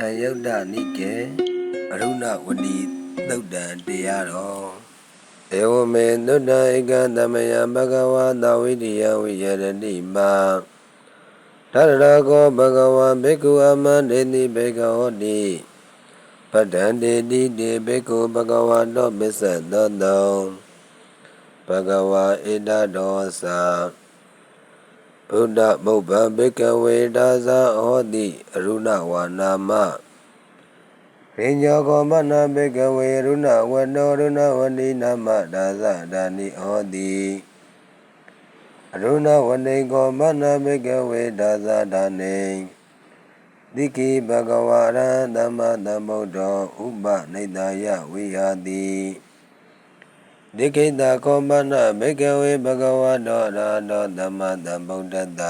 တန်ယုတ်တနိကေအရုဏဝဏီသုတ်တံတရားတော်ဧဝမေသုတ္တဧကသမယဘဂဝါသဝိတ္တိယဝိယရတိမာတရရကောဘဂဝါဘေကုအမန္တေတိဘေကဟောတိပတ္တံတေတိတေဘေကုဘဂဝါတောပစ္စသောတောဘဂဝါဣဒဒောသာ ဘုဒ္ဓမုပ္ပဘေကဝေဒါဇာဟောတိအရုဏဝါနာမရိညောကောမနာဘေကဝေရုဏဝတောရုဏဝတိနာမဒါဇဒါနိဟောတိအရုဏဝတိကောမနာဘေကဝေဒါဇဒါနိတိကိဘဂဝါရသမ္မာသမ္ဗုဒ္ဓောဥပနိတယဝိဟာတိ ဒီကိတကောမနဘေကဝေဘဂဝါတောရာတောသမ္မာသမ္ဗုဒ္ဓတ္တ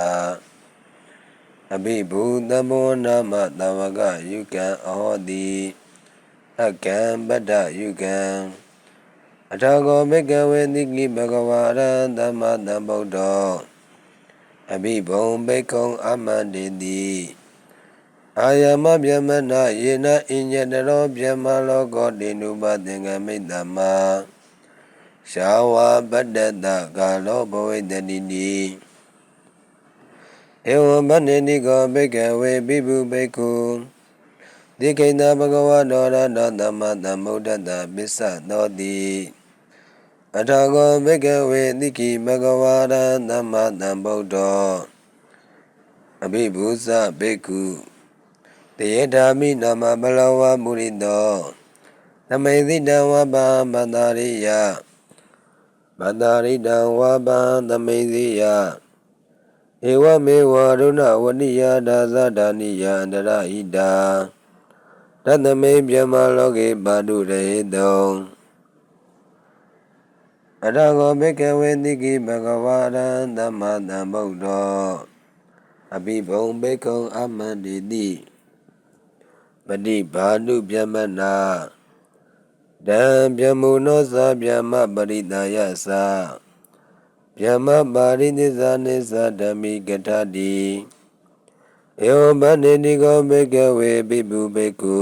အဘိဘူသမောနာမတဝကယုကံအဟောတိအကံပတ္တယုကံအထာဂောဘေကဝေတိကိဘဂဝါရသမ္မာသမ္ဗုဒ္ဓောအဘိဘုံဘေကုံအမန္တေတိအာယမဗျမနာယေနအညတရောဗျမလောကောတေနုပသင်္ကမိတ္တမ ရှာဝပတ္တတကာလောဘဝိတတိနိဧဝံဗန္နေနိကောဘိကဝေပိပုဘိက္ခုဒီကိဏဘဂဝါတောရတောသမ္မာသမ္ဗုဒ္ဓတ္တပစ္စသောတိအထာဂောဘိကဝေတိကိဘဂဝါရသမ္မာသမ္ဗုဒ္ဓောအဘိဗုဇဘိက္ခုတယေဓာမိနာမဘလဝမုရိတောသမေသိတဝဘာမန္တာရိယ မန္တာရိတံဝဘာသမေသိယဧဝမေဝရုဏဝနိယဒါသဒါနိယန္တရဟိတာတသမေပြမလောကေပါတုရေတုံအရဂောဘေကဝေတိကိဘဂဝါရံသမ္မာသမ္ဗုဒ္ဓောအဘိဘုံဘေကုံအမန္တိတိပฏิဘာနုဗျမနာ တံဗျမုနောသာဗျမပရိတယသာဗျမပါရိသဇာနိသဓမိကထတိဧဝဗန္နေတိကောဘေကဝေပိပုဘေကု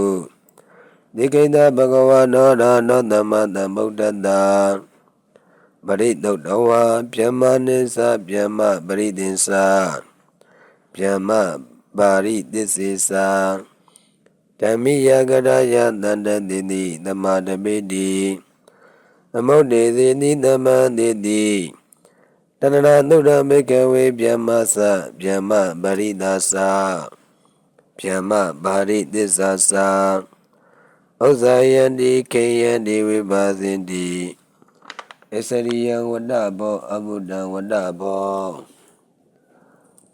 ဒီကိတဘဂဝါနောရနောသမ္မာသမ္ဗုဒ္ဓတ္တပရိသုတ်တဝါဗျမနိသဗျမပရိသင်္စာဗျမပါရိသစ္စေသာ ဓမ္မိယကရယတန္တတိတိသမာဓမေတိသမုဒ္ဒေသေတိသမန္တိတိတဏ္ဍသုဒ္ဓမေကဝေဗျမသဗျမပရိဒါသဗျမပါရိသစ္စာသဥဇာယန္တိခေယန္တိဝိပါဇင်တိအစရိယဝတ္တဘောအဘုဒ္ဓဝတ္တဘော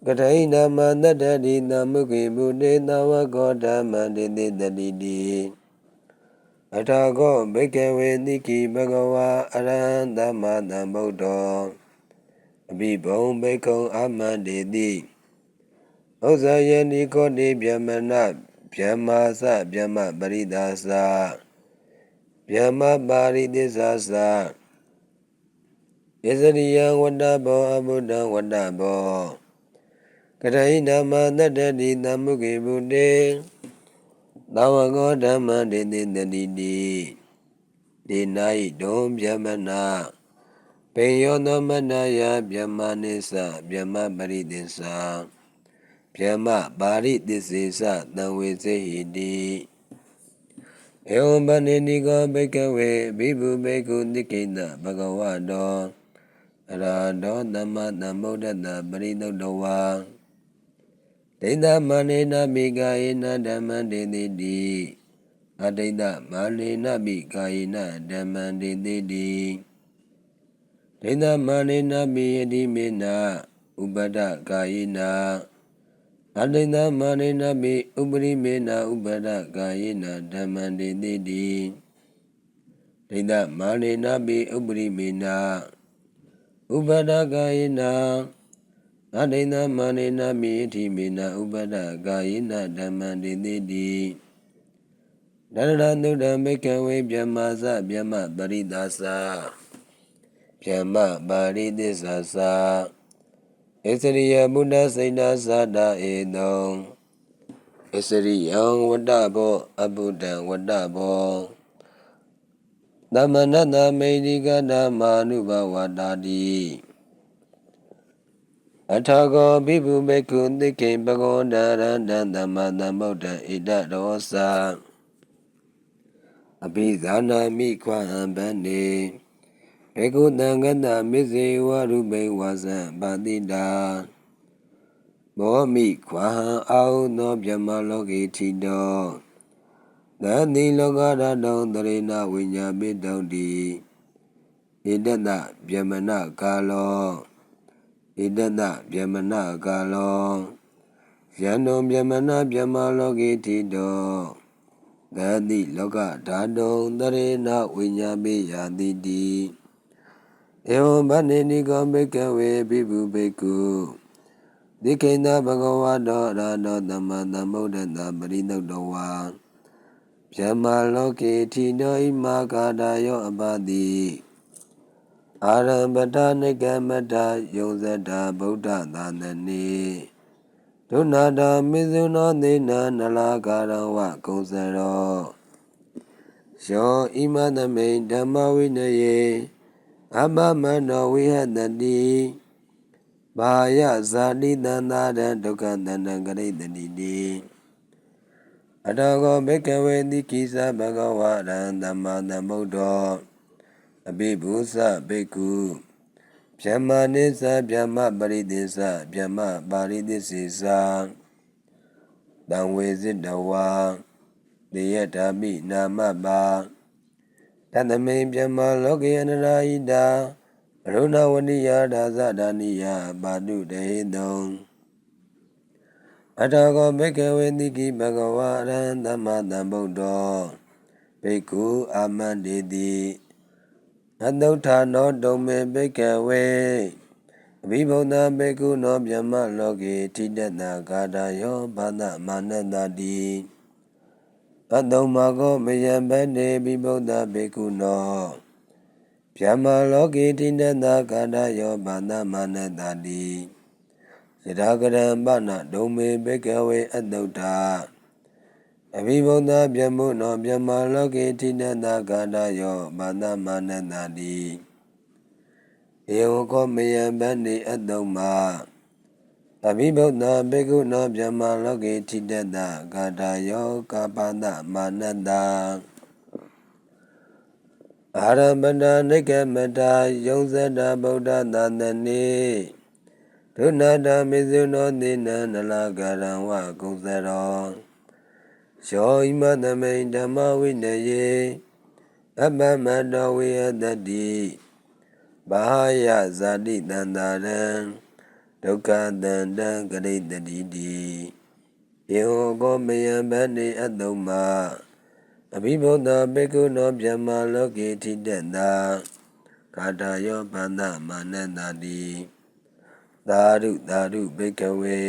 ကထိဏမတတ္တတိသမုခေဘုတေသဝကောဓမ္မတေတိတတိတိအထာကောဘိကဝေတိကိဘဂဝါအရဟံသမ္မာသမ္ဗုဒ္ဓောအဘိဘုံဘေကုံအမန္တေတိဥဇာယနိကောတိဗျမနဗျမသဗျမပရိဒါသဗျမပါရိသစ္စာသယဇရိယဝတ္တဘောအဘုဒ္ဓဝတ္တဘော ကရိဏမတတ္တတိသမုခေဘုတေသဝကောဓမ္မတေတိတတိတိဒေနာယိဒုံဗျမနာပေယောသောမနယဗျမနိသဗျမပရိသင်္စာဗျမပါရိသစ္စေသတံဝေစေဟိတိဧဝံဗန္နေနိကောဘိကဝေဘိဗုဘေကုတိကိတဘဂဝတောအရာတောသမ္မာသမ္ဗုဒ္ဓတ္တပရိသုတ်တဝါ ဒိဋ္ဌမနေနမိကာယေနဓမ္မံတေတိတိအဒိဋ္ဌမနေနမိကာယေနဓမ္မံတေတိတိဒိဋ္ဌမနေနမိယတိမေနဥပဒကာယေနအဒိဋ္ဌမနေနမိဥပရိမေနဥပဒကာယေနဓမ္မံတေတိတိဒိဋ္ဌမနေနမိဥပရိမေနဥပဒကာယေန အဒိဏမာနေနမိအထိမေနဥပဒကာယေနဓမ္မံတေတိတိဒရဏသုဒ္ဓမေကဝေဗျမသဗျမပရိဒါသဗျမပါရိသစ္စာသဣသရိယဘုဒ္ဓစိတ်နာသတာဧတုံဣစရိယံဝတ္တဘောအဘုဒ္ဓံဝတ္တဘောသမဏတမေဒီကဓမ္မာနုဘဝတာတိ အထာကောဘိဗုဘေကုသိကိပကောဒရန္တသမ္မာသမ္ဗုဒ္ဓံဣဒရောစာအဘိဇာနာမိခွဟံဗန္နေဘေကုတံဂတမစ္စေဝရုပိဝါဇံပါတိတာမောမိခွဟံအာဟုသောဗြဟ္မလောကေထိတောသတိလောကရတောတရေနဝိညာပိတောတိဣတတဗြဟ္မဏကာလော ဣတတဗြဟ္မဏကာလောယန္တုဗြဟ္မဏဗြဟ္မလောကေထိတောသတိလောကဓာတုံတရေနဝိညာပိယာတိတိဧဝံဗန္နေနိကောဘေကဝေပိပုဘေကုဒီကိန္ဒဘဂဝါတောအရဟတောသမ္မာသမ္ဗုဒ္ဓတ္တပရိသုတ်တဝါဗျမ္မာလောကေထိနောဣမာကာဒယောအပတိ အာရမ္ပတနိကမတယုံဇတာဗုဒ္ဓသာသနေဒုနာတာမိဇုနောသေနနလာကာရဝကုံစရောယောဣမသမိန်ဓမ္မဝိနယေအမမနောဝိဟတတိဘာယဇာတိတန္တာရဒုက္ခတန္တံဂရိတတိတိအတောကောဘေကဝေတိကိသဘဂဝရံသမ္မာသမ္ဗုဒ္ဓော အဘိဗုသဘေကုဗျမ္မာနိသဗျမ္မပရိသေသဗျမ္မပါရိသေစေသာတံဝေဇိတဝါတေယဓာမိနာမပါတတမိန်ဗျမ္မာလောကေအနရာဟိတာရုဏဝနိယဒါဇဒာနိယပါတုတေတုံအထာကောဘေကဝေတိကိဘဂဝါရံသမ္မာသမ္ဗုဒ္ဓောဘေကုအာမန္တေတိ အတုထာနောတုံမေဘေကဝေအဘိဗုဒ္ဓဘေကုနောဗျမလောကေထိတတကာတာယောဘာဒမာနတတိအတုံမကောမယံဗန္တေဘိဗုဒ္ဓဘေကုနောဗျမလောကေတိတတကာတာယောဘာဒမာနတတိယထာကရံပနဒုံမေဘေကဝေအတုထာ အဘိဗုဒ္ဓဗျမုနောဗျမလောကေထိနတကာတယောဘာသမာနတတိဧဝကောမယံဗန္တိအတုံမအဘိဗုဒ္ဓဘေကုနောဗျမလောကေထိတတကာတယောကာပဒမာနတအာရမဏနိကမတာယုံဇတဗုဒ္ဓသာသနေဒုနာတမေဇုနောသေနနလကရံဝကုံစရော ယောဣမသမိန်ဓမ္မဝိနယေအပ္ပမတောဝိယတတိဘာယဇာတိတန္တာရံဒုက္ခတန္တံဂရိတတိတိယေဟောကောမယံဗန္တိအတုံမအဘိဗုဒ္ဓဘေကုနောဗျမလောကေထိတတကာတာယောပန္နမာနတတိသာဓုသာဓုဘေကဝေ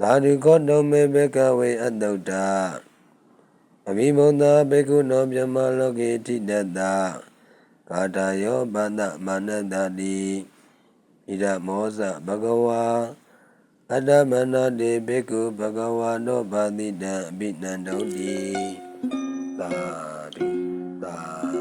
သာဓုကောတောမေဘေကဝေအတုတ္တအမိမုံသာဘေကုနောမြမလောကေတိတတကာတာယောဘာဒမာနတတိဣဒမောဇဘဂဝါအတ္တမနာတိဘေကုဘဂဝါနောဘာတိတံအဘိနန္တုံတိသာဓုသာ